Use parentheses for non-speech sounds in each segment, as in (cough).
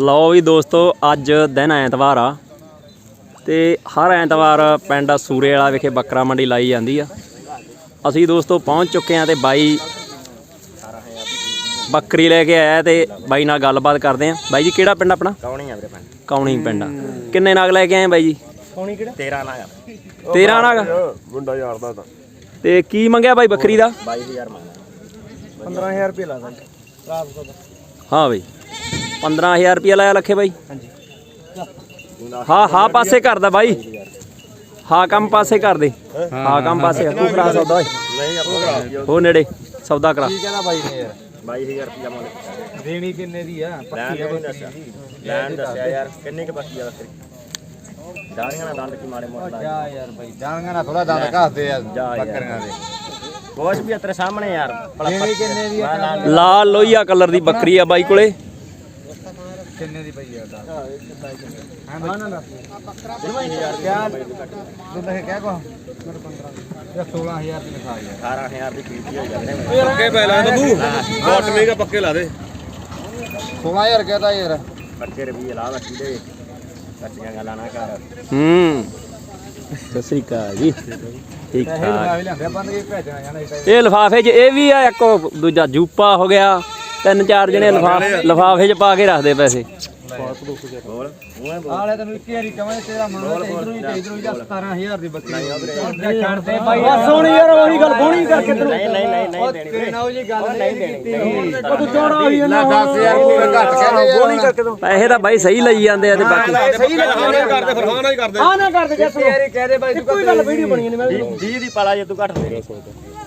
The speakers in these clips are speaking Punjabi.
ਲਓ ਵੀ ਦੋਸਤੋ ਅੱਜ ਦਿਨ ਐਤਵਾਰ ਆ ਤੇ ਹਰ ਐਤਵਾਰ ਪਿੰਡ ਸੂਰੇ ਵਾਲਾ ਵਿਖੇ ਬੱਕਰਾ ਮੰਡੀ ਲਾਈ ਜਾਂਦੀ ਆ। ਅਸੀਂ ਦੋਸਤੋ ਪਹੁੰਚ ਚੁੱਕੇ ਆ ਤੇ ਬਾਈ ਬੱਕਰੀ ਲੈ ਕੇ ਆਇਆ ਤੇ ਬਾਈ ਨਾਲ ਗੱਲਬਾਤ ਕਰਦੇ ਆ। ਬਾਈ ਜੀ ਕਿਹੜਾ ਪਿੰਡ ਆਪਣਾ? ਕੌਣੀ ਆ ਵੀਰੇ ਪਿੰਡ। ਕੌਣੀ ਪਿੰਡ ਆ। ਕਿੰਨੇ ਨਗ ਲੈ ਕੇ ਆਏ ਬਾਈ ਜੀ? ਕੌਣੀ ਕਿਹੜਾ? 13 ਨਾ 13 ਨਗ? ਮੁੰਡਾ ਯਾਰ ਦਾ ਤਾਂ। ਤੇ ਕੀ ਮੰਗਿਆ ਬਾਈ ਬੱਕਰੀ ਦਾ? 22000 ਮੰਗਦਾ 15000 ਰੁਪਏ ਲਾ ਦਾਂਗੇ ਰਾਤ ਕੋ ਹਾਂ ਬਾਈ। 15000 ਰੁਪਇਆ ਲਾਇਆ ਲੱਖੇ ਬਾਈ। ਹਾਂਜੀ ਹਾਂ ਹਾਂ ਪਾਸੇ ਕਰਦਾ ਬਾਈ। ਹਾਂ ਕੰਮ ਪਾਸੇ ਕਰ ਦੇ। ਹਾਂ ਕੰਮ ਪਾਸੇ ਕਰ। ਤੂੰ ਕਰਾ ਸੌਦਾ ਓਏ। ਨਹੀਂ ਆਪਾਂ ਕਰਾ ਹੋ ਨੇੜੇ ਸੌਦਾ ਕਰਾ। ਕੀ ਕਹਿੰਦਾ ਬਾਈ ਨੇ ਯਾਰ? 22000 ਰੁਪਇਆ ਮੰਗਦਾ ਦੇਣੀ ਕਿੰਨੇ ਦੀ ਆ? ਪੱਕੀ ਆ ਲੈਣ ਦੱਸਿਆ ਯਾਰ ਕਿੰਨੇ ਕ ਬੱਕੀ ਆ ਬੱਕਰੀ ਦਾੜੀਆਂ ਨਾਲ ਦੰਦ ਕੀ ਮਾੜੇ ਮੋਟਾ ਜਾ ਯਾਰ ਬਾਈ ਜਾਣਗਾ ਨਾ ਥੋੜਾ ਦੰਦ ਘਾਸਦੇ ਆ। ਬੱਕਰੀਆਂ ਦੇ। ਕੁਛ ਵੀ ਤੇਰੇ ਸਾਹਮਣੇ ਯਾਰ। ਭਲਾ ਦੇਣੀ ਕਿੰਨੇ ਦੀ ਆ ਮੈਂ ਲਾ- ਲਾਲ ਲੋਹੀਆ ਕਲਰ ਦੀ ਬੱਕਰੀ ਆ ਬਾਈ ਕੋਲੇ। ਕਿੰਨੇ ਦੀ ਪਈ ਆ ਦਾ। ਹਾਂ ਨਾ ਨਾ। ਕਿਆ ਤੂੰ ਤਾਂ ਕਿਆ ਕੋ ਮੇਰੇ 15 ਇਹ 16000 ਦੀ ਲਿਖਾ ਯਾਰ। 18000 ਦੀ ਕੀਤੀ ਹੋ। ਜਾਂਦੇ ਪੱਕੇ ਪੈ ਲਾ ਤੂੰ। ਬਹੁਤ ਮਹਿੰਗਾ ਪੱਕੇ ਲਾ ਦੇ। 16000 ਕਹਦਾ ਯਾਰ। ਬੱਚੇ ਰੁਪਏ ਲਾ ਬੱਕੀ ਦੇ। ਕੱਚੀਆਂ ਗੱਲਾਂ ਨਾ ਕਰ। ਹੂੰ। ਸਤਿ ਸ੍ਰੀ ਅਕਾਲ ਜੀ। ਠੀਕ ਠਾਕ। ਲਗਾ ਇਹ ਲਫਾਫੇ 'ਚ ਇਹ ਵੀ ਆ ਇੱਕ ਦੂਜਾ ਜੂਪਾ ਹੋ ਗਿਆ। ਤਿੰਨ ਚਾਰ ਜਣੇ ਲਫਾਫੇ ਲਫਾਫੇ 'ਚ ਪਾ ਕੇ ਰੱਖਦੇ ਪੈਸੇ। ਬੋਲ ਉਹ ਆਲੇ ਤੈਨੂੰ ਇੱਕ ਵਾਰੀ ਕਵਾਂ ਤੇਰਾ ਮਨ ਤੇ ਇਧਰੋਂ ਹੀ ਤੇ ਇਧਰੋਂ ਹੀ 17000 ਦੀ ਬੱਕਰੀ। ਛੱਡਦੇ ਬਾਈ ਬਸ ਹੁਣ ਯਾਰ ਉਹੀ ਗੱਲ ਬੋਣੀ ਕਰਕੇ ਤੈਨੂੰ। ਨਹੀਂ ਨਹੀਂ ਨਹੀਂ ਨਹੀਂ ਦੇਣੀ ਤੇਰੇ ਨਾਲ ਜੀ ਗੱਲ ਨਹੀਂ ਕੀਤੀ। ਉਹ ਤੂੰ ਚੋੜਾ ਹੋਈ ਨਾ 10000 ਪੂਰਾ ਘੱਟ ਕਹਿੰਦੇ ਬੋਣੀ ਕਰਕੇ ਤੂੰ। ਪੈਸੇ ਤਾਂ ਬਾਈ ਸਹੀ ਲਈ ਜਾਂਦੇ ਆ ਤੇ ਬਾਕੀ ਸਹੀ ਹਾਂ ਨਾ ਕਰਦੇ ਫਿਰ ਹਾਂ ਨਾ ਹੀ ਕਰਦੇ। ਆ ਨਾ ਕਰਦੇ ਜੇ ਤੂੰ ਯਾਰੀ ਕਹਦੇ ਬਾਈ ਤੂੰ ਕੋਈ ਗੱਲ ਵੀਡੀਓ ਬਣੀ ਨਹੀਂ ਮੈਂ 20 ਦੀ ਪਾਲਾ ਜੇ ਤੂੰ ਘੱਟ ਦੇ।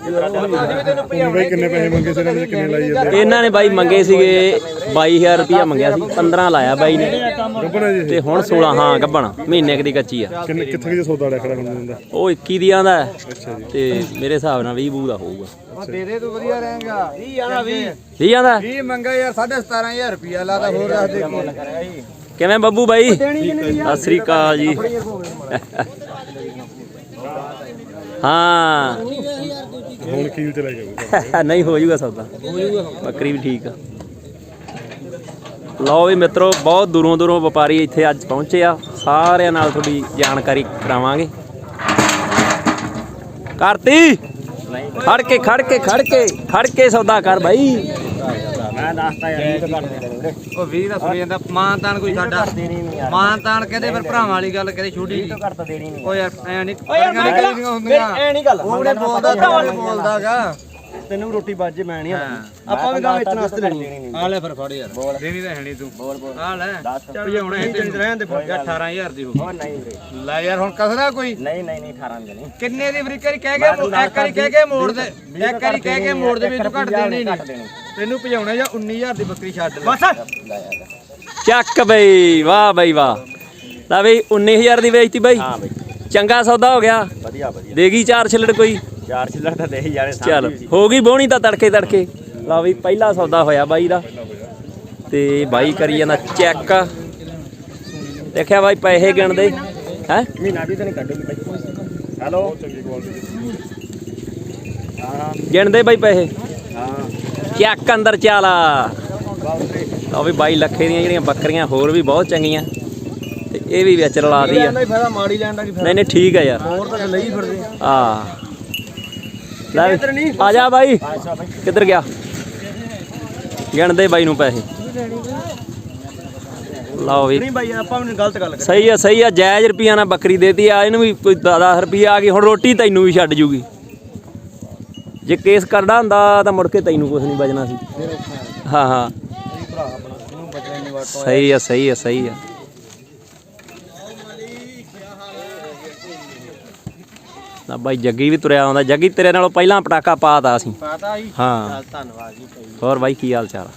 ਤੈਨੂੰ ਭਜਾਉਣਾ ਕਿੰਨੇ ਪੈਸੇ ਮੰਗੇ ਸੀ ਨੇ ਕਿੰਨੇ ਲਾਈ ਜਾਂਦੇ ਇਹਨਾਂ ਨੇ ਬਾਈ ਮੰਗੇ ਸੀਗੇ 22000 ਰੁਪਇਆ ਮੰਗਿਆ ਸੀ 15 ਲਾਇਆ ਬਾਈ ਨੇ। ਤੇ ਹੁਣ 16 ਹਾਂ ਗੱਬਣ ਮਹੀਨੇ ਕੁ ਦੀ ਕੱਚੀ ਆ। ਕਿੰਨੇ ਕਿੱਥੇ ਜੇ ਸੌਦਾ ਲੈ ਖੜਾ ਹੁੰਦਾ ਉਹ 21 ਦੀ ਆਂਦਾ ਤੇ ਮੇਰੇ ਹਿਸਾਬ ਨਾਲ 20 ਬੂ ਦਾ ਹੋਊਗਾ। ਦੇ ਦੇ ਤੂੰ ਵਧੀਆ ਰਹੇਗਾ। 20 ਆਣਾ 20 ਠੀਕ ਆਂਦਾ 20 ਮੰਗਾ ਯਾਰ 17500 ਰੁਪਿਆ ਲਾਦਾ ਹੋਰ ਦੱਸ ਦੇ ਕੀ। ਕਿਵੇਂ ਬੱਬੂ ਬਾਈ? ਸਤਿ ਸ੍ਰੀ ਅਕਾਲ ਜੀ। ਹਾਂ। ਹੁਣ ਕੀ ਤੇ ਲੈ ਜਾਊਗਾ (laughs) ਨਹੀਂ, ਹੋ ਜਾਊਗਾ ਸੌਦਾ। ਬੱਕਰੀ ਵੀ ਠੀਕ ਆ। ਲਓ ਵੀ ਮਿੱਤਰੋ, ਬਹੁਤ ਦੂਰੋਂ ਦੂਰੋਂ ਵਪਾਰੀ ਇੱਥੇ ਅੱਜ ਪਹੁੰਚੇ ਆ। ਸਾਰਿਆਂ ਨਾਲ ਤੁਹਾਡੀ ਜਾਣਕਾਰੀ ਕਰਾਵਾਂਗੇ। ਕਰਤੀ! ਖੜ ਕੇ ਖੜ ਕੇ ਖੜ ਕੇ ਖੜ ਕੇ ਸੌਦਾ ਕਰ ਬਾਈ। ਮੈਂ ਦੱਸਤਾ ਯਾਰ 20 ਤੋਂ ਘੱਟ ਦੇ ਦੇਣੀ ਵੀਰੇ। ਉਹ 20 ਦਾ ਸੁਣੀ ਜਾਂਦਾ। ਮਾਨ ਤਾਨ ਕੋਈ ਸਾਡਾ। ਦੇਣੀ ਨਹੀਂ ਯਾਰ। ਮਾਨ ਤਾਨ ਕਹਿੰਦੇ ਫਿਰ ਭਰਾਵਾਂ ਵਾਲੀ ਗੱਲ ਕਹਿੰਦੇ ਛੋਟੀ 20 ਤੋਂ ਘੱਟ ਤਾਂ ਦੇਣੀ ਨਹੀਂ ਓ ਯਾਰ। ਐ ਨਹੀਂ ਯਾਰ ਮੈਂ ਹੁੰਦੀਆਂ। ਐ ਨਹੀਂ ਗੱਲ। ਉਹ ਨੇ ਬੋਲਦਾ ਤਾਂ ਬੋਲਦਾਗਾ। ਤੈਨੂੰ ਰੋਟੀ ਬਾਜੇ ਮੈਂ ਨਹੀਂ ਆਪਾਂ ਵੀ ਗਾਂ ਵੇਚਣ ਵਾਸਤੇ ਲੈਣੀ ਆ। ਲੈ ਫਿਰ ਫੜ ਯਾਰ। ਦੇਣੀ ਤਾਂ ਹੈ ਨਹੀਂ ਤੂੰ। ਬੋਲ ਬੋਲ। ਆ ਲੈ। ਦੱਸ। ਭਜਾਉਣਾ ਹੈ ਤੈਨੂੰ ਰਹਿਣ ਦੇ ਫਿਰ 18000 ਦੀ ਹੋ ਉਹ ਨਹੀਂ ਵੀਰੇ। ਲੈ ਯਾਰ ਹੁਣ ਕਸਦਾ ਕੋਈ? ਨਹੀਂ ਨਹੀਂ ਨਹੀਂ 18 ਦੀ ਨਹੀਂ। ਕਿੰਨੇ ਦੀ ਫਰੀ ਕਰੀ ਕਹਿ ਕੇ ਇੱਕ ਵਾਰੀ ਕਹਿ ਕੇ ਮੋੜ ਦੇ। ਇੱਕ ਵਾਰੀ ਕਹਿ ਕੇ ਮੋੜ ਦੇ ਵੀ ਤੂੰ ਘੱਟ ਦੇਣੀ ਨਹੀਂ। ਤੈਨੂੰ ਭਜਾਉਣਾ ਜਾਂ 19000 ਦੀ ਬੱਕਰੀ ਛੱਡ ਲੈ। ਬਸ। ਚੱਕ ਬਈ ਵਾਹ ਬਈ ਵਾਹ। ਲੈ ਬਈ 19000 ਦੀ ਵੇਚਤੀ ਬਾਈ। ਹਾਂ ਬਈ। ਚੰਗਾ ਸੌਦਾ ਹੋ ਗਿਆ। ਵਧੀਆ ਵਧੀਆ। ਦੇਗੀ ਚਾਰ ਛਿੱਲੜ ਕੋਈ। ਚਾਰ ਛਿੱਲੜ ਤਾਂ ਦੇ ਹੀ ਜਾਣੇ ਚੱਲ ਸਾਹਮਣੇ ਹੋ ਗਈ ਬੋਣੀ ਤਾਂ ਤੜਕੇ ਤੜਕੇ। ਲਾ ਵੀ ਪਹਿਲਾ ਸੌਦਾ ਹੋਇਆ ਬਾਈ ਦਾ। ਤੇ ਬਾਈ ਕਰੀ ਜਾਂਦਾ ਚੈੱਕ। ਦੇਖਿਆ ਬਾਈ ਪੈਸੇ ਗਿਣਦੇ। ਹੈ? ਮਹੀਨਾ ਵੀ ਤਾਂ ਨਹੀਂ ਕੱਢੂਗੀ ਬਾਈ ਹੈਲੋ? ਹਾਂ। ਗਿਣਦੇ ਬਾਈ ਪੈਸੇ। ਹਾਂ। ਚੱਕ ਅੰਦਰ ਚਾਲਾ। ਲਓ ਵੀ ਬਾਈ ਲੱਖੇ ਦੀਆਂ ਜਿਹੜੀਆਂ ਬੱਕਰੀਆਂ ਹੋਰ ਵੀ ਬਹੁਤ ਚੰਗੀਆਂ। ਤੇ ਇਹ ਵੀ ਵਿੱਚ ਰਲਾਦੀ ਆ ਹੀ ਫਾਇਦਾ ਮਾੜੀ ਲੈਣ ਦਾ ਕੀ ਨਹੀਂ ਨਹੀਂ ਠੀਕ ਆ ਯਾਰ। ਹੋਰ ਤਾਂ ਲਈ ਫਿਰਦੇ। ਆ ਲੈ ਵੀ, ਆ ਜਾ ਬਾਈ। 500 ਬਾਈ। ਕਿੱਧਰ ਗਿਆ? ਗਿਣਦੇ ਬਾਈ ਨੂੰ ਪੈਸੇ। ਲਓ ਵੀ। ਨਹੀਂ ਬਾਈ ਆਪਾਂ ਵੀ ਗਲਤ ਗੱਲ ਸਹੀ ਆ ਸਹੀ ਆ ਜਾਇਜ਼ ਰੁਪਈਆ ਨਾਲ ਬੱਕਰੀ ਦੇਤੀ ਆ ਇਹਨੂੰ ਵੀ ਕੋਈ 10 ਰੁਪਈਆ ਆ ਗਈ ਹੁਣ ਰੋਟੀ ਤੈਨੂੰ ਵੀ ਛੱਡ ਜੂਗੀ। ਜੇ ਕੇਸ ਕਰਦਾ ਹੁੰਦਾ ਤਾਂ ਮੁੜ ਕੇ ਤੈਨੂੰ ਕੁਝ ਨਹੀਂ ਬਚਣਾ ਸੀ। ਹਾਂ ਹਾਂ। ਸਹੀ ਆ ਸਹੀ ਆ ਸਹੀ ਆ। ਨਾ ਬਾਈ ਜੱਗੀ ਵੀ ਤੁਰਿਆ ਆਉਂਦਾ। ਜੱਗੀ ਤੇਰੇ ਨਾਲੋਂ ਪਹਿਲਾਂ ਪਟਾਕਾ ਪਾਤਾ ਅਸੀਂ। ਪਤਾ ਹੀ। ਹਾਂ ਧੰਨਵਾਦ ਜੀ ਹੋਰ ਬਾਈ ਕੀ ਹਾਲ ਚਾਲ?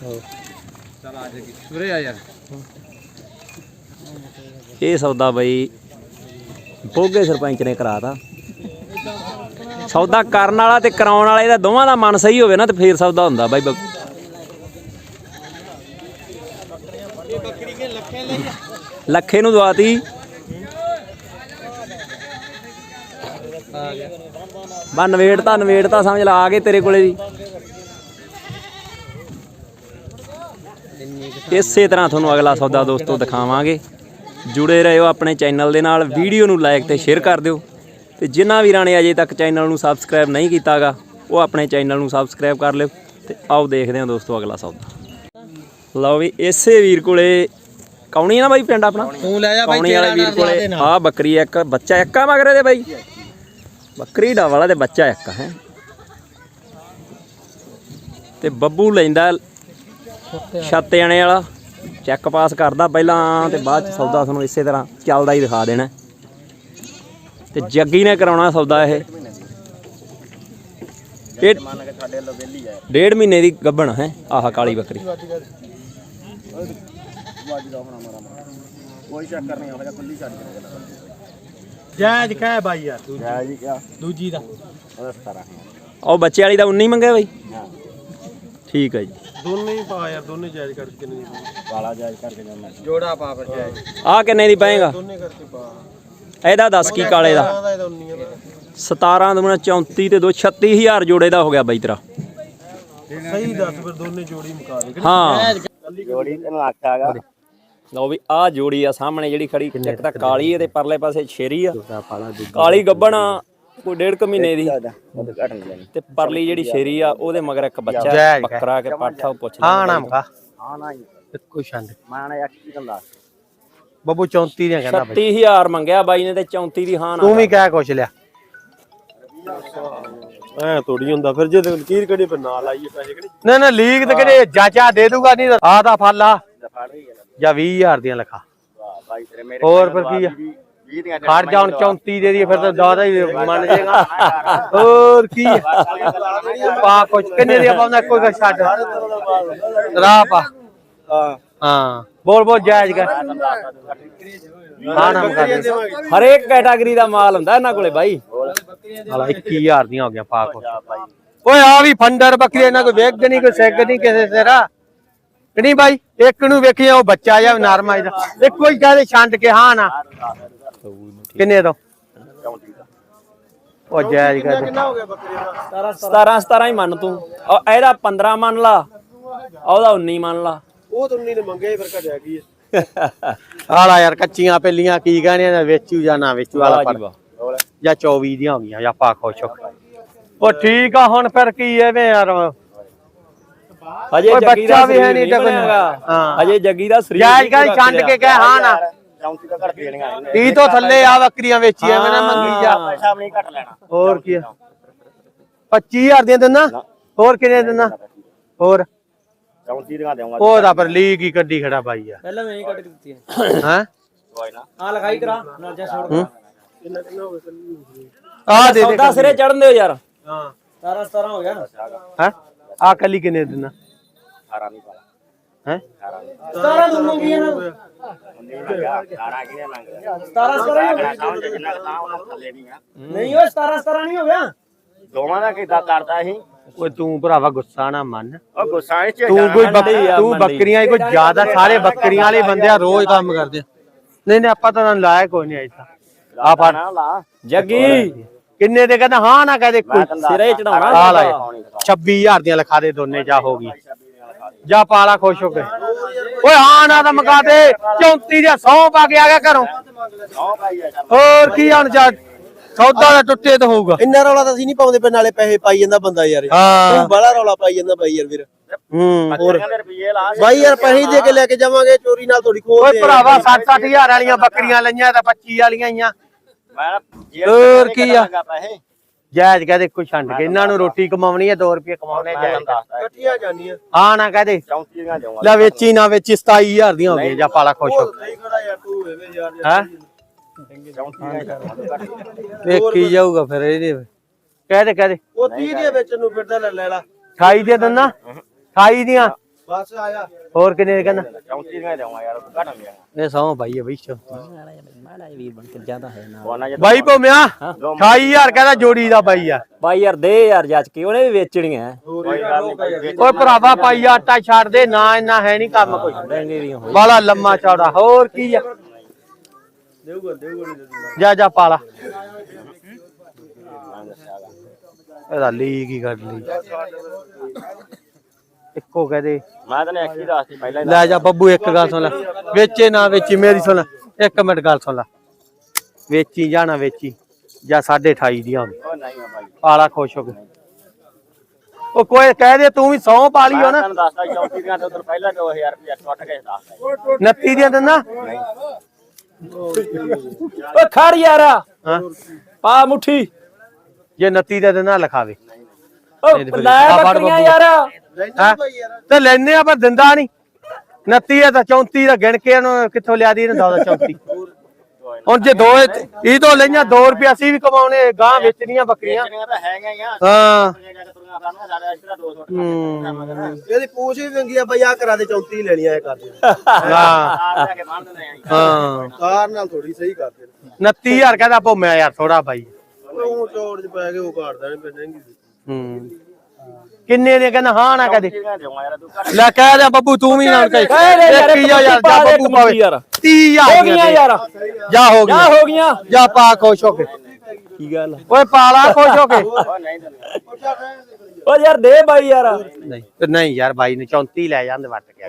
ਚਲ ਆ ਜੀ ਸੁਰੇ ਆ ਯਾਰ। ਇਹ ਸੌਦਾ ਬਈ ਬੋਗੇ ਸਰਪੰਚ ਨੇ ਕਰਾਤਾ। ਸੌਦਾ ਕਰਨ ਵਾਲਾ ਤੇ ਕਰਾਉਣ ਵਾਲਾ ਇਹਦਾ ਦੋਵਾਂ ਦਾ ਮਨ ਸਹੀ ਹੋਵੇ ਨਾ ਤੇ ਫੇਰ ਸੌਦਾ ਹੁੰਦਾ ਬਾਈ। ਲੱਖੇ ਨੂੰ ਦਵਾਤੀ। ਆ ਗਿਆ ਬਾ ਨਵੇੜਤਾ ਨਵੇੜਤਾ ਸਮਝ ਲਾ ਆ ਗਏ ਤੇਰੇ ਕੋਲੇ ਵੀ। ਇਸੇ ਤਰ੍ਹਾਂ ਤੁਹਾਨੂੰ ਅਗਲਾ ਸੌਦਾ ਦੋਸਤੋ ਦਿਖਾਵਾਂਗੇ। ਜੁੜੇ ਰਹੋ ਆਪਣੇ ਚੈਨਲ ਦੇ ਨਾਲ ਵੀਡੀਓ ਨੂੰ ਲਾਈਕ ਤੇ ਸ਼ੇਅਰ ਕਰ ਦਿਓ। ਤੇ ਜਿਨ੍ਹਾਂ ਵੀਰਾਂ ਨੇ ਅਜੇ ਤੱਕ ਚੈਨਲ ਨੂੰ ਸਬਸਕ੍ਰਾਈਬ ਨਹੀਂ ਕੀਤਾਗਾ ਉਹ ਆਪਣੇ ਚੈਨਲ ਨੂੰ ਸਬਸਕ੍ਰਾਈਬ ਕਰ ਲਿਓ ਤੇ ਆਓ ਦੇਖਦੇ ਹਾਂ ਦੋਸਤੋ ਅਗਲਾ ਸੌਦਾ। ਲਓ ਵੀ ਇਸੇ ਵੀਰ ਕੋਲੇ ਕੌਣੀ ਆ ਨਾ ਬਾਈ ਪਿੰਡ ਆਪਣਾ? ਤੂੰ ਲੈ ਜਾ ਕੌਣੀ ਵਾਲੇ ਵੀਰ ਕੋਲੇ। ਆ ਬੱਕਰੀ ਇੱਕ ਬੱਚਾ ਇੱਕ ਮਗਰੇ ਦੇ ਬਾਈ। ਬੱਕਰੀ ਦਾ ਵਾਲਾ ਤੇ ਬੱਚਾ ਇੱਕ ਹੈ। ਤੇ ਬੱਬੂ ਲੈਂਦਾ ਛੱਤ ਜਾਣੇ ਵਾਲਾ ਚੈੱਕ ਪਾਸ ਕਰਦਾ ਪਹਿਲਾਂ ਤੇ ਬਾਅਦ ਚ ਸੌਦਾ ਤੁਹਾਨੂੰ ਇਸੇ ਤਰ੍ਹਾਂ ਚੱਲਦਾ ਹੀ ਦਿਖਾ ਦੇਣਾ। ਤੇ ਜੱਗੀ ਨੇ ਕਰਾਉਣਾ ਸੌਦਾ ਇਹ। ਡੇਢ ਮਹੀਨੇ ਦੀ ਗੱਭਣ ਹੈ, ਆਹ ਕਾਲੀ ਬੱਕਰੀ। ਕੋਈ ਚੱਕਰ ਨਹੀਂ ਹੋਵੇਗਾ ਖੁੱਲੀ ਛੱਡ ਕੇ ਜਾਇਜ਼ ਕਹਿ ਬਾਈ ਯਾਰ। ਤੂੰ ਜੈ ਜੀ ਕਿਆ ਦੂਜੀ ਦਾ। ਉਹ 17 ਉਹ ਬੱਚੇ ਵਾਲੀ ਦਾ 19 ਮੰਗਿਆ ਬਾਈ? ਠੀਕ ਹੈ ਜੀ। ਦੋਨੇ ਹੀ ਪਾ ਯਾਰ ਦੋਨੇ ਜਾਇਜ਼ ਕਰਕੇ ਕਿੰਨੇ ਦੀ ਵਾਲਾ ਜਾਇਜ਼ ਕਰਕੇ ਜਾਂਦਾ। ਜੋੜਾ ਪਾ ਫਿਰ ਜਾਇਜ਼ ਆਹ ਕਿੰਨੇ ਦੀ ਪਾਏਗਾ? ਦੋਨੇ ਕਰਕੇ ਪਾ। ਇਹਦਾ ਦੱਸ ਕੀ ਕਾਲੇ ਦਾ? ਦਾ ਇਹਦਾ 19 ਦਾ 17 ਦੁਣਾ 34 ਤੇ 2 36000 ਜੋੜੇ ਦਾ ਹੋ ਗਿਆ ਬਾਈ ਤੇਰਾ। ਸਹੀ ਦੱਸ ਫਿਰ ਦੋਨੇ ਜੋੜੀ ਮੁਕਾ ਦੇ। ਹਾਂ। ਜੋੜੀ ਤੈਨੂੰ ਆਖਾਗਾ ਲਓ ਵੀ ਆਹ ਜੋੜੀ ਆ ਸਾਹਮਣੇ ਜਿਹੜੀ ਖੜੀ ਇੱਕ ਤਾਂ ਕਾਲੀ ਹੈ ਤੇ ਪਰਲੇ ਪਾਸੇ ਸ਼ੇਰੀ ਆ। ਕਾਲੀ ਗੱਬਣ ਆ, ਕੋਈ ਡੇਢ ਕੁ ਮਹੀਨੇ ਦੀ। ਤੇ ਪਰਲੀ ਜਿਹੜੀ ਸ਼ੇਰੀ ਆ ਉਹਦੇ ਮਗਰ ਇੱਕ ਬੱਚਾ। ਬੱਕਰਾ ਕੇ ਪਾਠਾ ਉਹ ਪੁੱਛ ਹਾਂ ਨਾ ਮਕਾ। ਹਾਂ ਨਾ ਜੀ। ਇੱਕੋ ਛੰਡ ਮੈਂ ਨਾ ਇੱਕ ਕੀ ਗੱਲ। ਬੱਬੂ 34 ਦੀਆਂ ਕਹਿੰਦਾ ਬਾਈ। 36000 ਮੰਗਿਆ ਬਾਈ ਨੇ ਤੇ 34 ਦੀ ਹਾਂ ਤੂੰ ਵੀ ਕਹਿ ਕੁਛ ਲਿਆ। ਐ ਥੋੜੀ ਹੁੰਦਾ ਫਿਰ ਜੇ ਲਕੀਰ ਕੜੀ ਫਿਰ ਨਾਲ ਆਈਏ ਪੈਸੇ ਕਿਹੜੇ ਨਾ ਨਾ ਲੀਕ ਤੇ ਕਿਹੜੇ ਚਾਚਾ ਦੇ ਦੂਗਾ ਨਹੀਂ ਆ ਤਾਂ ਫਲ ਆ। ਜਾਂ 20000 ਦੀਆਂ ਲਿਖਾ। ਵਾਹ ਬਾਈ ਤੇਰੇ ਮੇਰੇ ਹੋਰ ਫਿਰ ਕੀ ਆ? 20 ਦੀਆਂ ਖੜ ਜਾ ਹੁਣ 34 ਦੇ ਦੀ ਫਿਰ ਤਾਂ ਦਾਦਾ ਹੀ ਮੰਨ ਜਾਏਗਾ। ਹੋਰ ਕੀ ਆ? ਪਾ ਕੁਛ ਕਿੰਨੇ ਦੀ ਪਾਉਂਦਾ ਕੋਈ ਕੁਛ ਛੱਡ। ਰਾਹ ਪਾ। ਹਾਂ। ਬੋਲ ਬੋਲ ਜਾਇਜ਼ ਕਰ। ਹਾਂ ਨਾ ਮਕਾ ਦੇ ਹਰੇਕ ਕੈਟਾਗਰੀ ਦਾ ਮਾਲ ਹੁੰਦਾ ਇਹਨਾਂ ਕੋਲੇ ਬਾਈ। ਹਲਾ 21000 ਦੀਆਂ ਹੋ ਗਿਆ ਪਾ ਕੁਛ। ਓਏ ਆ ਵੀ ਫੰਡਰ ਬੱਕਰੀ ਇਹਨਾਂ ਕੋਈ ਵੇਖ ਨਹੀਂ ਕੋਈ ਸੈਗ ਨਹੀਂ ਕਿਸੇ ਤੇਰਾ ਨਹੀਂ ਬਾਈ? ਇੱਕ ਨੂੰ ਵੇਖਿਆ ਉਹ ਬੱਚਾ ਜਾਂ ਨਰਮਾ ਇਹਦਾ। ਇੱਕੋ ਹੀ ਕਹਦੇ ਛੰਡ ਕੇ ਹਾਂ ਨਾ। ਕਿੰਨੇ ਤੋਂ? ਉਹ ਜਾਇਜ਼ ਕਰ ਦੇ। 17 17 ਹੀ ਮੰਨ ਤੂੰ। ਉਹ ਇਹਦਾ 15 ਮੰਨ ਲਾ ਉਹਦਾ 19 ਮੰਨ ਲਾ। ਉਹ ਤਾਂ 19 ਨੇ ਮੰਗਿਆ ਫਿਰ ਘਟਿਆ ਕੀ ਆਲਾ ਯਾਰ ਕੱਚੀਆਂ ਪਹਿਲੀਆਂ ਕੀ ਕਹਣੇ ਨੇ ਵੇਚੂ ਜਾਂ ਨਾ ਵੇਚੂ ਵਾਲਾ ਪਰ ਜੀ ਵਾਹ। ਜਾਂ 24 ਦੀਆਂ ਹੋ ਗਈਆਂ ਜਾਂ ਪਾ ਖੁਸ਼ ਉਹ ਠੀਕ ਆ ਹੁਣ ਫਿਰ ਕੀ ਐਵੇਂ ਯਾਰ? ਅਜੇ ਓਏ ਜੱਗੀ ਬੱਚਾ ਦਾ ਵੀ ਹੈ ਨਹੀਂ ਤਾਂ ਬਣਿਆਗਾ ਹਾਂ। ਅਜੇ ਜੱਗੀ ਦਾ ਸਰੀਰ ਜਾਇਜ਼ ਕਰ ਪੂਰਾ ਛੰਡ ਕੇ। ਕਹਿ ਹਾਂ ਨਾ 34 ਦਾ ਘਟ ਦੇਣੀਆਂ 30 ਤੋਂ ਥੱਲੇ ਆ ਬੱਕਰੀਆਂ ਵੇਚੀ ਐਵੇਂ ਨਾ ਮੰਗੀ ਜਾ। ਪੈਸਾ ਵੀ ਨਹੀਂ ਘਟ ਲੈਣਾ। ਹੋਰ ਕੀ ਆ? 25000 ਦੀਆਂ ਦਿੰਦਾ? ਹੋਰ ਕਿੰਨੇ ਦਿੰਦਾ? ਹੋਰ? 34 ਦੀਆਂ ਦੇਵਾਂਗਾ। ਉਹਦਾ ਪਰ ਲੀਕ ਹੀ ਕੱਢੀ ਖੜਾ ਬਾਈ ਆ। ਪਹਿਲਾਂ ਮੈਂ ਹੀ ਕੱਟ ਦਿੱਤੀ ਹੈ? ਕੋਈ ਨਾ। ਆ ਲਗਾਈ ਕਰਾ ਨਾਲ ਜਾ ਛੋੜ ਆ ਦੇ ਦੇ ਸੌਦਾ ਸਿਰੇ ਚੜਨ ਦਿਓ ਯਾਰ। ਹਾਂ। 17 17 ਹੋ ਗਿਆ ਹੈ? ਆ ਕੱਲੀ ਕਿੰਨੇ ਦਿੰਦਾ 18 ਨਹੀਂ ਪਾਲਾ ਹੈ? 17 ਤੂੰ ਮੰਗੀਆਂ ਨਾ। 19 ਲੱਗਿਆ 18 ਕਿਨੇ ਮੰਗਿਆ 17 17 ਅਗਲਾ ਸਮਝ ਜਿੰਨਾ ਕੁ ਤਾਂ ਉਹਨਾਂ ਥੱਲੇ ਨਹੀਂ ਆ। ਨਹੀਂ ਓਏ 17 17 ਨਹੀਂ ਹੋ ਗਿਆ? ਦੋਵਾਂ ਦਾ ਕਿਦਾਂ ਕਰਦਾ ਸੀ? ਓਏ ਤੂੰ ਭਰਾਵਾ ਗੁੱਸਾ ਨਾ ਮੰਨ। ਉਹ ਗੁੱਸਾ ਨਹੀਂ ਚ ਤੂੰ ਕੋਈ ਬੱਕ- ਮੰਡੀ ਆ, ਤੂੰ ਮੰਡੀ। ਬੱਕਰੀਆਂ ਹੀ ਕੋਈ ਜ਼ਿਆਦਾ ਸਾਰੇ ਬੱਕਰੀਆਂ ਵਾਲੇ ਬੰਦੇ ਆ ਰੋਜ਼ ਕੰਮ ਕਰਦੇ। ਨਹੀਂ ਨਹੀਂ ਆਪਾਂ ਤਾਂ ਲਾਇਆ ਕੋਈ ਨਹੀਂ ਐਸਾ ਆ ਫੜ। ਨਾ ਲਾ। ਜੱਗੀ! ਕਿੰਨੇ ਦੇ ਕਹਿੰਦਾ ਹਾਂ ਨਾ ਕਹਦੇ ਕੋਈ। ਸਿਰੇ ਚੜਾਉਣਾ ਆ ਲੈ। 26000 ਦੀਆਂ ਲਿਖਾ ਦੇ ਦੋਨੇ ਜਾ ਹੋ ਗਈ। ਜਾ ਪਾਲਾ ਖੁਸ਼ ਹੋ ਕੇ। ਓਏ ਹਾਂ ਨਾ ਤਾਂ ਮਗਾ ਦੇ। 34 ਦੇ 100 ਪਾ ਕੇ ਆ ਗਿਆ ਘਰੋਂ। ਹੋਰ ਕੀ ਹੁਣ ਜਾ ਸੌਦਾ ਦਾ ਟੁੱਟੇ ਤਾਂ ਹੋਊਗਾ। ਇੰਨਾ ਰੌਲਾ ਤਾਂ ਅਸੀਂ ਨਹੀਂ ਪਾਉਂਦੇ ਪਏ ਨਾਲੇ ਪੈਸੇ ਪਾਈ ਜਾਂਦਾ ਬੰਦਾ ਯਾਰ। ਹਾਂ। ਤੂੰ ਬੜਾ ਰੌਲਾ ਪਾਈ ਜਾਂਦਾ ਬਾਈ ਯਾਰ ਵੀਰ ਹੂੰ ਹੋਰ। ਰੁਪਏ ਲਾ ਬਾਈ ਯਾਰ ਪੈਸੇ ਦੇ ਕੇ ਲੈ ਕੇ ਜਾਵਾਂਗੇ ਚੋਰੀ ਨਾਲ ਥੋੜੀ ਖੋਲ ਓਏ ਭਰਾਵਾ 60-60000 ਵਾਲੀਆਂ ਬੱਕਰੀਆਂ ਲਈਆਂ ਤਾਂ 25 ਵਾਲੀਆਂ ਆਈਆਂ ਮੈਂ ਹੋਰ ਕੀ ਆ? ਪੈਸੇ ਜਾਇਜ਼ ਕਹਦੇ ਕੋਈ ਛੰਡ ਕੇ। ਇਹਨਾਂ ਨੂੰ ਰੋਟੀ ਕਮਾਉਣੀ ਹੈ 2 ਰੁਪਏ ਕਮਾਉਣੇ ਜਾਇਜ਼ ਇਕੱਠੀਆਂ ਜਾਣੀਆਂ। ਹਾਂ ਨਾ ਕਹਦੇ 34 ਦੀਆਂ ਦੇਵਾਂਗਾ ਲੈ ਵੇਚੀ ਨਾ ਵੇਚੀ 27000 ਦੀਆਂ ਹੋ ਗਈਆਂ ਜਾ ਪਾਲਾ ਖੁਸ਼ ਹੋ ਨਹੀਂ ਖੜਾ ਯਾਰ ਤੂੰ ਐਵੇਂ ਯਾਰ ਹੈ? 34 ਦੀਆਂ ਦੇਵਾਂਗਾ ਵੇਖੀ ਜਾਊਗਾ ਫਿਰ ਇਹਦੇ। ਕਹਦੇ ਕਹਦੇ ਉਹ 30 ਦੇ। ਵਿੱਚ ਨੂੰ ਫਿਰਦਾ ਲੈ ਲੈ ਲਾ। 28 ਦੀਆਂ ਦਿੰਦਾ? 28 ਦੀਆਂ? ਬਸ ਆਇਆ। ਹੋਰ ਕਿੰਨੇ ਕਹਿੰਦਾ? 34 ਦੀਆਂ ਦੇਵਾਂਗਾ ਯਾਰ ਘਟ ਗਿਆ ਇਹ ਸੌ ਭਾਈ ਹੈ ਬਈ ਮਾੜਾ ਵੀਰ ਬਣ ਕੇ ਜ਼ਿਆਦਾ ਹੈ ਨਾ। ਉਹਨਾਂ ਜੇ ਬਾਈ ਭੋਮਿਆ 28000 ਕਹਿੰਦਾ ਜੋੜੀ ਦਾ ਬਾਈ ਆ। ਬਾਈ ਯਾਰ ਦੇ ਯਾਰ ਜੱਜ ਕੇ ਉਹਨੇ ਵੀ ਵੇਚਣੀਆਂ। ਕੋਈ ਗੱਲ ਨਹੀਂ ਓਏ ਭਰਾਵਾ ਪਾਈ ਆਟਾ ਛੱਡ ਦੇ ਨਾ ਇੰਨਾ ਹੈ ਨਹੀਂ ਕੰਮ ਕੋਈ। ਡੈਂਗੇ ਦੀਆਂ ਹੋਈ ਬਾਲਾ ਲੰਮਾ ਚੌੜਾ ਹੋਰ ਕੀ ਆ। ਦੇਊਗਾ ਦੇਊਗਾ ਨਹੀਂ ਜਾ ਜਾ ਪਾਲਾ। ਇਹਦਾ ਲੀਕ ਹੀ ਕੱਢ ਲਈ। ਇੱਕੋ ਕਹਦੇ। ਮੈਂ ਤਾਂ ਇੱਕ ਹੀ ਦੱਸਦੀ ਪਹਿਲਾਂ ਹੀ ਲੈ ਜਾ ਬੱਬੂ ਇੱਕ ਗੱਲ ਸੁਣ ਲੈ। ਵੇਚੇ ਨਾ ਵੇਚੀ ਮੇਰੀ ਸੁਣ। ਇੱਕ ਮਿੰਟ ਗੱਲ ਸੁਣ ਲੈ। ਵੇਚੀ ਜਾਂ ਨਾ ਵੇਚੀ ਜਾਂ 28.5 ਦੀ ਆਉਂਦੀ ਉਹ ਨਹੀਂ ਆ ਬਾਈ। ਪਾਲਾ ਖੁਸ਼ ਹੋ ਕੇ। ਉਹ ਕੋਈ ਕਹਿ ਦੇ ਤੂੰ ਵੀ ਸੌ ਪਾ ਲਈ ਹੋ ਨਾ। ਤੁਹਾਨੂੰ ਦੱਸਦਾ ਚੌਂਕੀ ਦੀਆਂ ਤੋਂ ਪਹਿਲਾਂ 2000 ਰੁਪਏ ਕੱਟ ਕੇ ਦੱਸਦਾ 29 ਦੀਆਂ ਦਿੰਦਾ? ਓ ਖੜ ਯਾਰ। ਹਾਂ। ਪਾ ਮੁੱਠੀ। ਜੇ 29 ਦਾ ਦਿੰਦਾ ਲਿਖਾਵੇ ਓ ਲੈ ਬੱਕਰੀਆਂ। ਯਾਰ? ਤੇ ਲੈਨੇ ਆ ਪਰ ਦਿੰਦਾ ਨਹੀਂ। 29 ਆ ਤਾਂ 34 ਦਾ ਗਿਣ ਕੇ ਇਹਨੂੰ ਕਿੱਥੋਂ ਲਿਆ ਦੀ ਇਹਨੂੰ ਦੌਦਾ 34 ਹੁਣ ਜੇ ਦੋ ਇਹ ਤੋਂ ਲਈਆਂ 2 ਰੁਪਏ ਅਸੀਂ ਵੀ ਕਮਾਉਣੇ ਗਾਂ ਵੇਚਣੀਆਂ ਬੱਕਰੀਆਂ। ਹੀ ਆ। ਹਾਂ। ਤੁਰੀਆਂ ਕਰਨਾ ਸਾਡੇ ਇਸ ਦਾ 200 ਹੂੰ। ਇਹਦੀ ਪੂਛ ਵੀ ਵੰਗੀ ਆ ਬਈ ਆ ਕਰਾ ਦੇ 34 ਲੈਣੀਆਂ ਇਹ ਕਰਦੇ ਹਾਂ। ਆ ਆਂ ਹਾਂ। ਕਾਰ ਨਾਲ ਥੋੜੀ ਸਹੀ ਕਰਦੇ 29000 ਕਹਿੰਦਾ ਭੋਮਿਆ ਯਾਰ ਥੋੜਾ ਬਾਈ। ਉਹ ਚੋੜ ਚ ਪੈ ਕੇ ਉਹ ਕਾਟਦਾ ਨਹੀਂ ਪੈਣਗੇ ਹੂੰ। ਕਿੰਨੇ ਨੇ ਕਹਿੰਦਾ ਹਾਂ ਨਾ ਘੱਟ ਲੈ ਕਹਿ ਦੇ ਬੱਬੂ ਤੂੰ ਵੀ ਨਾ ਕਹੀ। ਕਹਿ ਦੇ ਯਾਰ, ਇੱਕ 21000 ਜਾ ਬੱਬੂ ਪਾਵੇ। ਯਾਰ। 30000 ਹੋ ਗਈਆਂ ਯਾਰ। ਜਾ ਹੋ ਜਾ ਗਈ ਹੋ ਗਈਆਂ। ਜਾ ਪਾ ਖੁਸ਼ ਹੋ ਕੇ। ਕੀ ਗੱਲ ਓਏ ਪਾਲਾ ਖੁਸ਼ ਹੋ ਕੇ। ਓ ਯਾਰ ਦੇ ਬਾਈ ਯਾਰ। ਨਹੀਂ ਨਹੀਂ ਯਾਰ ਬਾਈ ਨੇ 34 ਲੈ ਜਾਂਦੇ ਵੱਟ ਕੇ।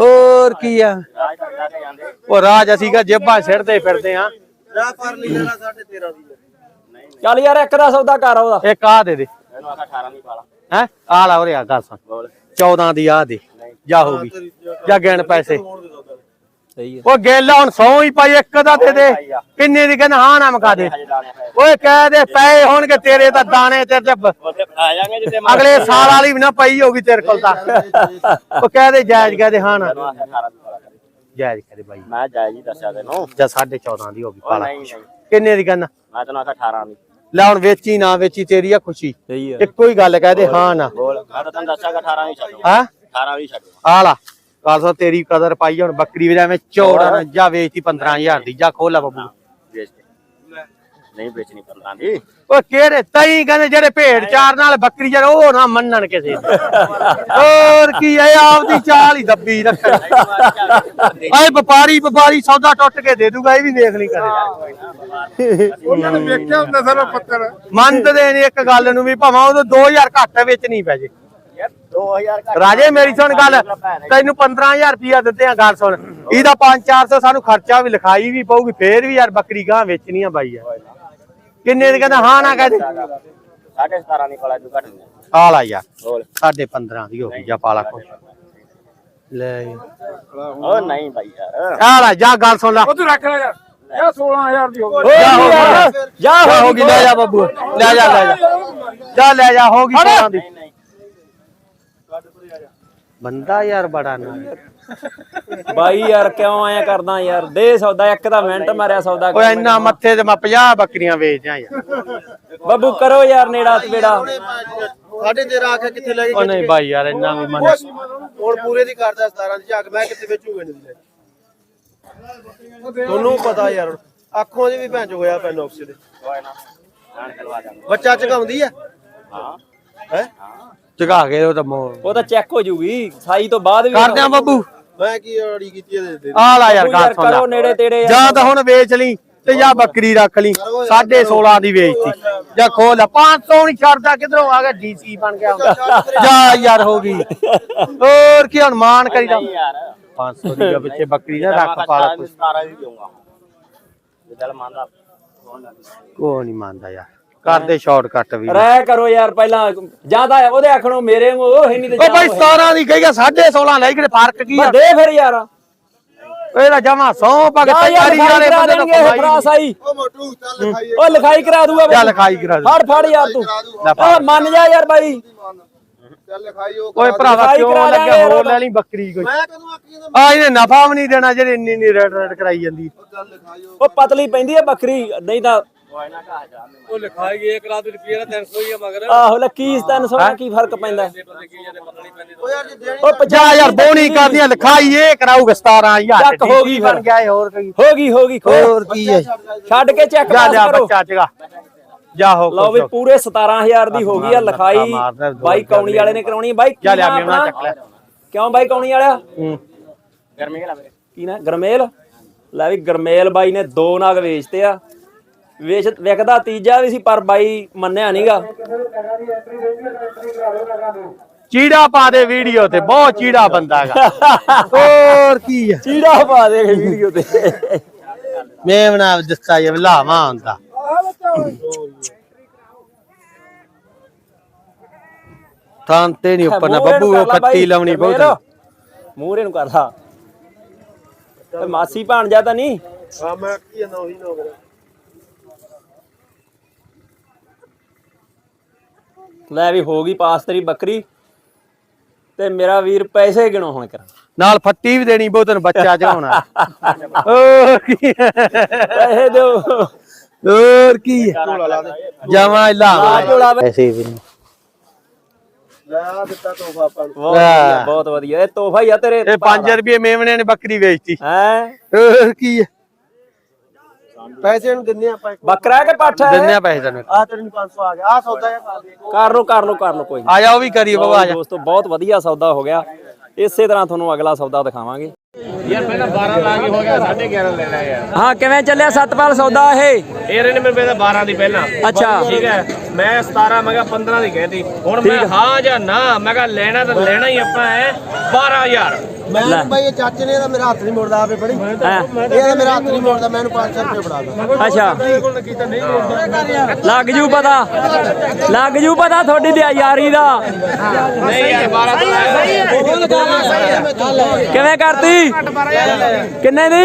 ਹੋਰ ਕੀ ਆ? ਜਾ ਉਹ ਰਾਜ ਅਸੀਂ ਕਾ ਜੇਬਾਂ ਸਿਰਦੇ ਫਿਰਦੇ ਆ ਜਾ ਪਰ ਲਈ ਲੈਣਾ 13.5 ਦੀ ਚੱਲ ਯਾਰ ਇੱਕ ਦਾ ਸੌਦਾ ਕਰ ਉਹਦਾ। ਇੱਕ ਆ ਦੇ ਦੇ। ਇਹਨੂੰ ਆਖਾ 18 ਨਹੀਂ ਪਾਲਾ ਹੈ? ਆ ਲਾ ਉਰੇ ਆ ਗੱਲ ਸੁਣ। ਬੋਲ। 14 ਦੀ ਆ ਦੇ ਜਾ ਹੋ ਗਈ। ਜਾ ਗਿਣ ਪੈਸੇ। ਸਹੀ ਹੈ ਉਹ ਗੇਲਾ ਹੁਣ 100 ਹੀ ਪਾਈ ਇੱਕ ਦਾ ਦੇ ਦੇ। ਕਿੰਨੇ ਦੀ ਕਹਿੰਦਾ ਹਾਂ ਨਾ ਮਕਾ ਦੇ। ਹਜੇ ਦਾਣੇ ਪਏ। ਓਏ ਕਹਿ ਦੇ ਪਏ ਹੋਣਗੇ ਤੇਰੇ ਤਾਂ ਦਾਣੇ ਤੇਰੇ ਤੇ ਬ- ਉੱਥੇ ਆ ਜਾਾਂਗੇ ਜਿੱਤੇ ਅਗਲੇ ਸਾਲ ਵਾਲੀ ਵੀ ਨਾ ਪਈ ਹੋਗੀ ਤੇਰੇ ਕੋਲ ਤਾਂ। ਉਹ ਕਹਿ ਦੇ ਜਾਇਜ਼ ਕਹਿ ਦੇ ਹਾਂ ਨਾ। ਤੈਨੂੰ ਆਖਾ 18 ਦੀ ਪਾਲਾ ਕਰੀ। ਜਾਇਜ਼ ਕਰੇ ਬਾਈ। ਮੈਂ ਜਾਇਜ਼ ਹੀ ਦੱਸਿਆ ਤੈਨੂੰ। ਜਾਂ 14.5 ਦੀ ਹੋ ਗਈ ਪਾਲਾ ਕਿੰਨੇ ਦੀ ਕਹਿੰਦਾ? ਮੈਂ ਤੈਨੂੰ ਆਖਾ 18 ਦੀ। ਲੈ ਹੁਣ ਵੇਚੀ ਨਾ ਵੇਚੀ ਤੇਰੀ ਆ ਖੁਸ਼ੀ। ਸਹੀ ਇੱਕੋ ਹੀ ਗੱਲ ਕਹਿ ਦੇ ਹਾਂ ਨਾ। ਬੋਲ ਮੈਂ ਤਾਂ ਤੈਨੂੰ ਦੱਸਿਆਗਾ 18 ਹੀ ਛੱਡੋ। ਹਾਂ? 18 ਹੀ ਛੱਡੋ। ਆ ਲਾ ਗੱਲ ਸੋ ਤੇਰੀ ਕਦਰ ਪਾਈ ਹੁਣ ਬੱਕਰੀ ਵੀ ਐਵੇਂ ਚੌੜਾ ਨਾ ਜਾ ਵੇਚਤੀ 15000 ਦੀ ਜਾ ਖੋਲਾ ਬੱਬੂ। ਨਹੀਂ ਵੇਚਣੀ 15 ਦੀ ਓ ਕਿਹੜੇ ਤਈ ਕਹਿੰਦੇ ਜਿਹੜੇ ਭੇਡ ਚਾਰ ਨਾਲ ਬੱਕਰੀ ਜਰ ਉਹ ਨਾ ਮੰਨਣ ਕਿਸੇ ਦੀ। ਹੋਰ ਕੀ ਐ ਆਪਦੀ ਚਾਲ ਹੀ ਦੱਬੀ ਰੱਖਣ। ਆਏ ਵਪਾਰੀ ਵਪਾਰੀ ਸੌਦਾ ਟੁੱਟ ਕੇ ਦੇ ਦੂਗਾ ਇਹ ਵੀ ਦੇਖ ਲਈ ਕਰੇ। ਉਹਨਾਂ ਨੇ ਵੇਖਿਆ ਹੁੰਦਾ ਸਾਰਾ ਪੱਤਰ। ਮੰਨਦੇ ਨੇ ਇੱਕ ਗੱਲ ਨੂੰ ਵੀ ਭਾਵੇਂ ਉਹ 2000 ਘੱਟ ਵਿੱਚ ਨਹੀਂ ਪੈ ਜੇ। ਯਾਰ 2000 ਘੱਟ ਰਾਜੇ ਮੇਰੀ ਸੁਣ ਗੱਲ। ਤੈਨੂੰ 15000 ਰੁਪਇਆ ਦਿੱਤੇ ਆ ਗੱਲ ਸੁਣ। ਇਹਦਾ 5-400 ਸਾਨੂੰ ਖਰਚਾ ਵੀ ਲਿਖਾਈ ਵੀ ਪਊਗੀ ਫੇਰ ਵੀ ਯਾਰ ਬੱਕਰੀ ਗਾਂ ਵੇਚਣੀ ਆ ਬਾਈ ਯਾਰ। ਕਿੰਨੇ ਦੀ ਕਹਿੰਦਾ ਹਾਂ ਨਾ ਕਹਦੇ ਸਾਢੇ 17 ਨਹੀਂ ਪਾਲਾ ਤੂੰ ਘੱਟ ਨਹੀਂ ਆ। ਲਾ ਯਾਰ। ਬੋਲ ਸਾਢੇ 15 ਦੀ ਹੋ ਗਈ ਜਾ ਪਾਲਾ ਖੁਸ਼। ਲੈ। ਉਹ ਨਹੀਂ ਭਾਈ ਯਾਰ। ਆ ਲੈ ਜਾ ਗੱਲ ਸੁਣ ਲੈ। ਤੂੰ ਰੱਖ ਲੈ ਯਾਰ ਇਹ 16000 ਦੀ ਹੋ ਓ ਜਾ ਹੋ ਗਈ ਜਾ ਜਾ ਹੋ ਗਈ ਲੈ ਜਾ ਬੱਬੂ। ਲੈ ਜਾ ਲੈ ਜਾ। ਜਾ ਲੈ ਜਾ ਹੋ ਗਈ ਸੋਲਾਂ ਦੀ। ਨਹੀਂ ਨਹੀਂ। ਬੰਦਾ ਯਾਰ ਬੜਾ ਨਾ। ਬਾਈ ਯਾਰ ਕਿਉਂ ਐਂ ਕਰਦਾ ਯਾਰ? ਦੇ ਸੌਦਾ ਇੱਕ ਦਾ ਮਿੰਟ ਮਾਰਿਆ ਸੌਦਾ ਓਏ ਇੰਨਾ ਮੱਥੇ ਤੇ ਮੈਂ 50 ਬੱਕਰੀਆਂ ਵੇਚਦਾ ਯਾਰ। ਬੱਬੂ ਕਰੋ ਯਾਰ ਨੇੜਾ ਤੇੜਾ। ਸਾਡੇ ਤੇ ਰੱਖ ਕਿੱਥੇ ਲੈ ਉਹ ਕੇ ਨਹੀਂ ਭਾਈ ਯਾਰ ਇੰਨਾ ਵੀ ਮਨ ਹੁਣ ਪੂਰੇ ਦੀ ਕਰਦਾ 17 ਦੀ ਝਾਕ ਮੈਂ ਕਿੱਥੇ ਵੇਚੂਗਾ ਨਹੀਂ ਤੁਹਾਨੂੰ ਪਤਾ ਯਾਰ ਅੱਖੋਂ 'ਚ ਵੀ ਭੈਣ ਚ ਹੋਇਆ ਪੈ ਨੌਕਸ ਦੇ ਕੋਈ ਨਾ ਜਾਣ ਕਰਵਾ ਦਾਂਗੇ ਬੱਚਾ ਝਗਾਉਂਦੀ ਆ? ਹਾਂ? ਹੈ। ਝਗਾ ਕੇ ਉਹ ਤਾਂ ਉਹ ਤਾਂ ਚੈੱਕ ਹੋ ਜੂਗੀ ਸਾਈ ਤੋਂ ਬਾਅਦ ਵੀ ਕਰਦੇ ਆ ਬੱਬੂ। ਮੈਂ ਕੀ ਅੜੀ ਕੀਤੀ ਇਹਦੇ ਦੇ ਆ ਲਾ ਯਾਰ ਗੱਲ ਯਾਰ ਸੁਣ ਕਰੋ ਲੈ ਨੇੜੇ ਤੇੜੇ ਯਾਰ ਜਾਂ ਤਾਂ ਹੁਣ ਵੇਚ ਲਈ ਤੇ ਜਾਂ ਬੱਕਰੀ ਰੱਖ ਲਈ। 16.5 ਦੀ ਵੇਚਤੀ। ਜਾਂ ਖੋਲ ਲੈ। 500 ਨਹੀਂ ਛੱਡਦਾ ਕਿਧਰੋਂ ਆ ਗਿਆ ਡੀਸੀ ਬਣ ਗਿਆ ਹੁੰਦਾ ਜਾ ਯਾਰ ਹੋ ਗਈ। ਹੋਰ ਕੀ ਹੁਣ ਮਾਨ ਕਰੀਦਾ ਨਹੀਂ ਯਾਰ। 500 ਦੀ ਪਿੱਛੇ ਬੱਕਰੀ ਨਾ ਰੱਖ ਪਾਲਾ ਕੁਛ 17 ਵੀ ਦੇਊਂਗਾ। ਜੇ ਚੱਲ ਮੰਨਦਾ। ਕੋ ਨਹੀਂ ਮੰਨਦਾ ਯਾਰ। ਕਰਦੇ ਸ਼ਾਰਟਕਟ ਵੀ ਰਹਿ ਕਰੋ ਯਾਰ ਪਹਿਲਾਂ ਜਾਂ ਤਾਂ ਉਹਦੇ ਆਖਣੋਂ ਮੇਰੇ ਉਹ ਹੈ ਨਹੀਂ ਤੇ ਓ ਭਾਈ 17 ਦੀ ਕਹੀਗਾ 16.5 ਲੈ ਕਿਹੜੇ ਫ਼ਰਕ ਕੀ ਆ? ਦੇ ਫਿਰ ਯਾਰ। ਇਹਦਾ ਜਮਾ ਸੌ ਪਾ ਕੇ ਲਿਖਾਈ ਵਾਲੇ ਬੰਦੇ ਨੂੰ ਦੇਣਗੇ ਇਹ ਕਮਾਈ ਫਰਾਸ ਆਈ ਉਹ ਮੋਟੂ ਚੱਲ ਲਿਖਾਈ ਉਹ ਲਿਖਾਈ ਕਰਾ ਦੂਗਾ ਚੱਲ ਲਿਖਾਈ ਕਰਾ ਦੇ ਫੜ ਫੜ ਯਾਰ ਤੂੰ। ਓ ਮੰਨ ਜਾ ਯਾਰ ਬਾਈ। ਚੱਲ ਲਿਖਾਈ ਉਹ ਓਏ ਭਰਾਵਾ ਕਿਉਂ ਲੱਗਿਆ ਹੋਰ। ਲੈ ਲਈ ਬੱਕਰੀ ਕੋਈ। ਮੈਂ ਕਦੋਂ ਆਖੀ ਆ ਇਹਨੇ ਨਫਾ ਵੀ ਨਹੀਂ ਦੇਣਾ ਜਿਹੜੇ ਇੰਨੀ ਇੰਨੀ ਰੈਡ ਰੈਡ ਕਰਾਈ ਜਾਂਦੀ। ਉਹ ਉਹ ਪਤਲੀ ਪੈਂਦੀ ਹੈ ਬੱਕਰੀ ਨਹੀਂ ਤਾਂ ਉਹ ਲਿਖਾਈ ਗਈ ਇੱਕ ਰਾਤ ਰੁਪਏ ਦਾ 300 ਹੀ ਆ ਮਗਰ। ਆਹੋ ਲੈ ਕੀ 300 ਦਾ ਕੀ ਫ਼ਰਕ ਪੈਂਦਾ? ਉਹ ਯਾਰ ਜੇ ਦੇਣੀ ਉਹ ਜਾ ਯਾਰ ਬੋਣੀ ਕਰਦੀਆਂ ਲਿਖਾਈ ਇਹ ਕਰਾਊਗਾ 17000 ਚੱਕ ਹੋ ਗਈ ਬਣ ਫਿਰ। ਗਿਆ ਇਹ ਹੋਰ ਕੀ ਹੋ ਗਈ ਹੋ ਗਈ ਖੋਲ। ਹੋਰ ਕੀ ਹੈ? ਛੱਡ ਕੇ ਚੈੱਕ ਜਾ ਪਾਸ ਜਾ ਕਰੋ। ਬੱਚਾ ਚਗਾ। ਜਾ ਹੋ ਲਓ ਵੀ ਪੂਰੇ 17000 ਦੀ ਹੋ ਗਈ ਆ ਲਿਖਾਈ। ਬਾਈ ਕੌਣੀ ਵਾਲੇ ਨੇ ਕਰਾਉਣੀ। ਬਾਈ ਮੇਮਣਾ? ਚੱਕ ਲੈ ਕਿਉਂ ਬਾਈ ਕੌਣੀ ਵਾਲਿਆ? ਮੇਰੇ ਕੀ ਨਾ? ਗਰਮੇਲ? ਲੈ ਵੀ ਗਰਮੇਲ ਬਾਈ ਨੇ ਦੋ ਨਾਗ ਵੇਚਤੇ ਆ। ਵੇਚ ਵਿਕਦਾ ਤੀਜਾ ਵੀ ਸੀ ਪਰ ਬਾਈ ਮੰਨਿਆ ਨਹੀਂਗਾ ਚੀੜਾ ਪਾ ਦੇ ਵੀਡੀਓ ਤੇ ਬਹੁਤ ਚੀੜਾ ਬੰਦਾ ਗਾ ਹੋਰ ਕੀ ਆ? ਚੀੜਾ ਪਾ ਦੇ ਵੀਡੀਓ ਤੇ। ਮੈਂ ਬਣਾ ਦਿੱਤਾ ਇਹ ਲਾਵਾ ਹੁੰਦਾ। ਥਾਂ ਤੇ ਨਹੀਂ ਉੱਪਰ ਨਾ ਬੱਬੂ ਉਹ ਖੱਤੀ ਲਾਉਣੀ ਬਹੁਤ ਮੂਹਰੇ ਨੂੰ ਕਰ ਲਾ। ਤੇ ਮਾਸੀ ਭਾਣਜਾ ਤਾਂ ਨਹੀਂ? ਹਾਂ ਮੈਂ ਕੀ ਨਾ ਉਹੀ ਨਾ ਕਰਾਂ ਲੈ ਵੀ ਹੋ ਗਈ ਪਾਸ ਤੇਰੀ ਬੱਕਰੀ ਤੇ ਮੇਰਾ ਵੀਰ ਪੈਸੇ ਗਿਣੋ ਹੁਣ ਕਰ? ਨਾਲ ਫੱਟੀ ਵੀ ਦੇਣੀ ਬਹੁਤ ਤੈਨੂੰ ਬੱਚਾ ਚੜਾਉਣਾ ਹੋਰ ਕੀ ਪੈਸੇ ਦਿਓ। ਹੋਰ ਕੀ ਜਾਵਾਂ ਲਾਵਾ ਐਸੇ ਵੀ ਨੀ। ਲੈ ਆ ਦਿੱਤਾ ਤੋਹਫਾ ਆਪਾਂ ਨੂੰ। ਬਹੁਤ ਵਧੀਆ ਇਹ ਤੋਹਫਾ ਹੀ ਆ ਤੇਰੇ ਇਹ 5 ਰੁਪਏ ਮੇਵਣੇ ਨੇ ਬੱਕਰੀ ਵੇਚਤੀ। ਹੈ? ਹੋਰ ਕੀ ਆ? ਪੈਸੇ ਨੂੰ ਦਿੰਨੇ ਆਪਾਂ ਬੱਕਰਾ ਕਿ ਪੱਠ ਹੈ? ਦਿੰਨੇ ਆ ਪੈਸੇ ਤੈਨੂੰ। ਆ ਤੇਰੇ ਨੂੰ 500 ਆ ਗਿਆ। ਆ ਸੌਦਾ ਜਿਹਾ ਕਰ ਦੇ। ਕਰ ਲੋ ਕਰ ਲੋ ਕਰ ਲੋ ਕੋਈ ਨੀ। ਆ ਜਾ ਉਹ ਵੀ ਕਰੀ ਬਾਬਾ ਆ ਜਾ ਦੋਸਤੋ ਬਹੁਤ ਵਧੀਆ ਸੌਦਾ ਹੋ ਗਿਆ। ਇਸੇ ਤਰ੍ਹਾਂ ਤੁਹਾਨੂੰ ਅਗਲਾ ਸੌਦਾ ਦਿਖਾਵਾਂਗੇ। ਯਾਰ ਪਹਿਲਾਂ 12 ਲਾ ਕੇ ਹੋ ਗਿਆ 11.5 ਲੈਣਾ ਯਾਰ। ਹਾਂ ਕਿਵੇਂ ਚੱਲਿਆ ਸਤਪਾਲ ਸੌਦਾ ਇਹ? ਇਹ ਨੇ ਮੈਨੂੰ ਪਹਿਲਾਂ 12 ਦੀ ਪਹਿਲਾਂ। ਅੱਛਾ। ਠੀਕ ਹੈ। ਮੈਂ 17 ਮੈਂ ਕਿਹਾ 15 ਦੀ ਕਹਿੰਦੀ ਹੁਣ ਮੈਂ ਹਾਂ ਜਾਂ ਨਾ ਮੈਂ ਕਿਹਾ ਲੈਣਾ ਤਾਂ ਲੈਣਾ ਹੀ ਆਪਾਂ ਹੈ 12000 ਮੈਂ ਭਾਈ ਇਹ ਚਾਚੇ ਨੇ ਇਹਦਾ ਮੇਰਾ ਹੱਥ ਨਹੀਂ ਮੋੜਦਾ ਆਪੇ ਬੜੀ? ਇਹਦਾ ਮੇਰਾ ਹੱਥ ਨਹੀਂ ਮੋੜਦਾ ਮੈਨੂੰ 500 ਰੁਪਏ ਫੜਾ ਦਾ ਅੱਛਾ। ਲੱਗ ਜੂ ਪਤਾ। ਲੱਗ ਜੂ ਪਤਾ ਤੁਹਾਡੀ ਤੇ ਯਾਰੀ ਦਾ। ਨਹੀਂ ਯਾਰ 12 ਕਿਵੇਂ ਕਰਤੀ? ਕਿੰਨੇ ਦੀ?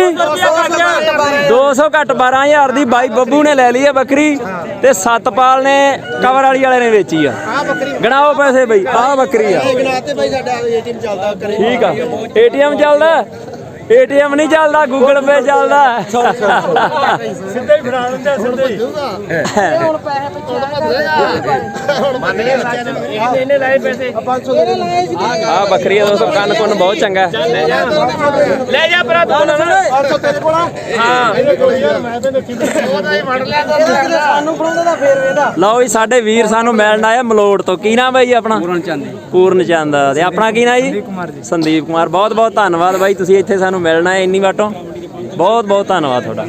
200 ਘੱਟ 12000 ਦੀ ਬਾਈ ਬੱਬੂ ਨੇ ਲੈ ਲਈ ਹੈ ਬੱਕਰੀ। ਤੇ ਸਤਪਾਲ ਨੇ ਕਵਰ ਵਾਲੀ ਵਾਲੇ ਨੇ ਵੇਚੀ ਆ। ਗਣਾਓ ਪੈਸੇ ਬਈ ਆਹ ਬੱਕਰੀ ਆ। ਗਨਾਤੇ ਭਾਈ ਸਾਡਾ ਏਟੀਐਮ ਚੱਲਦਾ ਕਰੇ। ਠੀਕ ਆ। ਏਟੀਐਮ ਚੱਲਦਾ। ਏਟੀਐਮ ਨਹੀਂ ਚੱਲਦਾ ਗੂਗਲ ਪੇ ਚੱਲਦਾ। ਸਿੱਧੇ ਹੀ ਫੜਾ ਦਿੰਦੇ ਸਿੱਧੇ ਹੀ। ਇਹਨੇ ਇਹਨੇ ਲਾਏ ਪੈਸੇ। 500 ਦੇ ਦੇ ਆ ਬੱਕਰੀ ਆ ਦੋਸਤੋ ਕੰਨ ਕੁੰਨ ਬਹੁਤ ਚੰਗਾ। ਹੈ। ਲੈ ਜਾ ਭਰਾ ਤੂੰ ਨਾ 500 ਤੇਰੇ ਕੋਲ ਆ। ਹਾਂ। ਸਾਨੂੰ ਫੜਾਉਂਦਾ ਤਾਂ ਫੇਰ ਵੇਦਾ ਲਓ ਵੀ ਸਾਡੇ ਵੀਰ ਸਾਨੂੰ ਮਿਲਣ ਆਇਆ ਮਲੋੜ ਤੋਂ। ਕੀ ਨਾਮ ਹੈ ਜੀ ਆਪਣਾ? ਪੂਰਨ ਚੰਦ ਪੂਰਨ ਚੰਦ। ਤੇ ਆਪਣਾ ਕੀ ਨਾਮ ਜੀ? ਸੰਦੀਪ ਕੁਮਾਰ ਜੀ। ਸੰਦੀਪ ਕੁਮਾਰ। ਬਹੁਤ ਬਹੁਤ ਧੰਨਵਾਦ ਬਾਈ ਤੁਸੀਂ ਇੱਥੇ ਸਾਨੂੰ ਮਿਲਣਾ ਆਏ ਇੰਨੀ ਵਾਟੋਂ। ਬਹੁਤ ਬਹੁਤ ਧੰਨਵਾਦ ਤੁਹਾਡਾ।